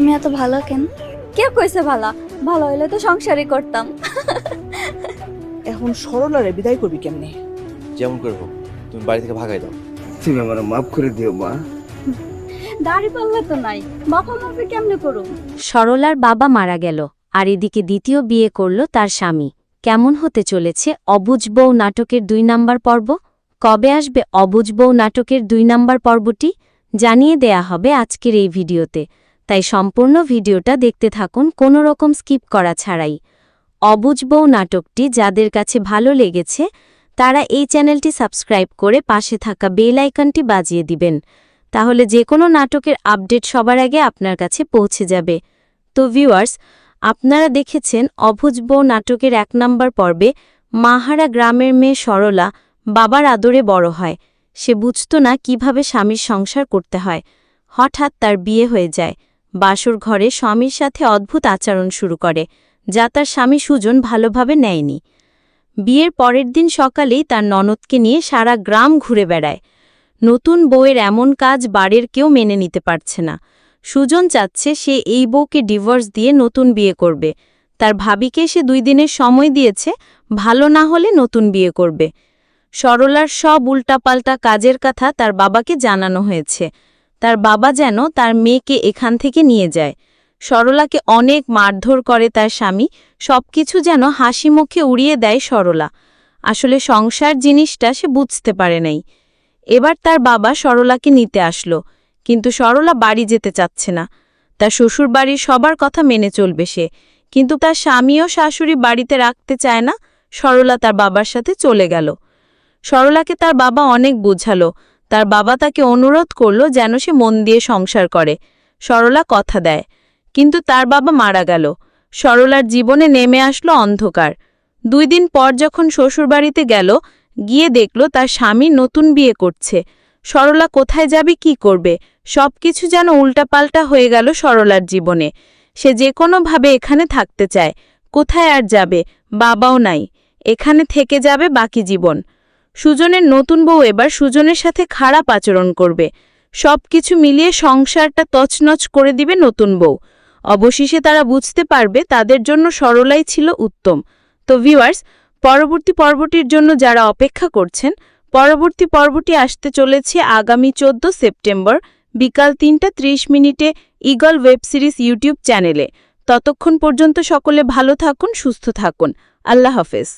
তুমি এত ভালো কেন? কে কইছে ভালা? ভালো হইলে তো সংসারই করতাম। এখন সরলারে বিদায় করবি কেমনে? যেমন করে হোক তুমি বাড়ি থেকে ভাগাই দাও। তুমি আমার মাফ করে দিও মা। দাড়ি পাল্লা তো নাই। বাবা মাপে কেমনে করুম? সরলার বাবা মারা গেল আর এদিকে দ্বিতীয় বিয়ে করল তার স্বামী। কেমন হতে চলেছে অবুজ বউ নাটকের দুই নাম্বার পর্ব? কবে আসবে অবুজ বউ নাটকের দুই নাম্বার পর্বটি? জানিয়ে দেয়া হবে আজকের এই ভিডিওতে। তাই সম্পূর্ণ ভিডিওটা দেখতে থাকুন, কোনো রকম স্কিপ করা ছাড়াই। অবুজ বউ নাটকটি যাদের কাছে ভালো লেগেছে, তারা এই চ্যানেলটি সাবস্ক্রাইব করে পাশে থাকা বেল আইকনটি বাজিয়ে দিবেন। তাহলে যে কোনো নাটকের আপডেট সবার আগে আপনার কাছে পৌঁছে যাবে। তো ভিউয়ার্স, আপনারা দেখেছেন অভুজ বউ নাটকের এক নম্বর পর্বে মাহারা গ্রামের মেয়ে সরলা বাবার আদরে বড় হয়। সে বুঝত না কীভাবে স্বামীর সংসার করতে হয়। হঠাৎ তার বিয়ে হয়ে যায়। বাসর ঘরে স্বামীর সাথে অদ্ভুত আচরণ শুরু করে, যা তার স্বামী সুজন ভালোভাবে নেয়নি। বিয়ের পরের দিন সকালেই তার ননদকে নিয়ে সারা গ্রাম ঘুরে বেড়ায়। নতুন বউয়ের এমন কাজ বাড়ির কেউ মেনে নিতে পারছে না। সুজন চাচ্ছে সে এই বউকে ডিভোর্স দিয়ে নতুন বিয়ে করবে। তার ভাবিকে সে দুই দিনের সময় দিয়েছে, ভালো না হলে নতুন বিয়ে করবে। সরলার সব উল্টাপাল্টা কাজের কথা তার বাবাকে জানানো হয়েছে। তার বাবা যেন তার মেয়েকে এখান থেকে নিয়ে যায়। সরলাকে অনেক মারধর করে তার স্বামী, সবকিছু যেন হাসি মুখে উড়িয়ে দেয় সরলা। আসলে সংসার জিনিসটা সে বুঝতে পারে নাই। এবার তার বাবা সরলাকে নিতে আসলো, কিন্তু সরলা বাড়ি যেতে চাচ্ছে না। তার শ্বশুরবাড়ির সবার কথা মেনে চলবে সে, কিন্তু তার স্বামী ও শাশুড়ি বাড়িতে রাখতে চায় না, সরলা তার বাবার সাথে চলে গেল। সরলাকে তার বাবা অনেক বুঝালো তার বাবা তাকে অনুরোধ করল যেন সে মন দিয়ে সংসার করে। সরলা কথা দেয়। কিন্তু তার বাবা মারা গেল। সরলার জীবনে নেমে আসলো অন্ধকার। দুই দিন পর যখন শ্বশুরবাড়িতে গেল, গিয়ে দেখল তার স্বামী নতুন বিয়ে করছে। সরলা কোথায় যাবে, কি করবে? সবকিছু যেন উল্টাপাল্টা হয়ে গেল সরলার জীবনে। সে যে কোনোভাবে এখানে থাকতে চায়। কোথায় আর যাবে? বাবাও নাই। এখানে থেকে যাবে বাকি জীবন। সুজনের নতুন বউ এবার সুজনের সাথে খারাপ আচরণ করবে। সবকিছু মিলিয়ে সংসারটা তছনছ করে দিবে নতুন বউ। অবশেষে তারা বুঝতে পারবে তাদের জন্য সরলাই ছিল উত্তম। তো ভিউয়ার্স পরবর্তী পর্বটির জন্য যারা অপেক্ষা করছেন, পরবর্তী পর্বটি আসতে চলেছে আগামী চোদ্দ সেপ্টেম্বর বিকাল তিনটা ত্রিশ মিনিটে ইগল ওয়েব সিরিজ ইউটিউব চ্যানেলে। ততক্ষণ পর্যন্ত সকলে ভালো থাকুন, সুস্থ থাকুন। আল্লাহ হাফেজ।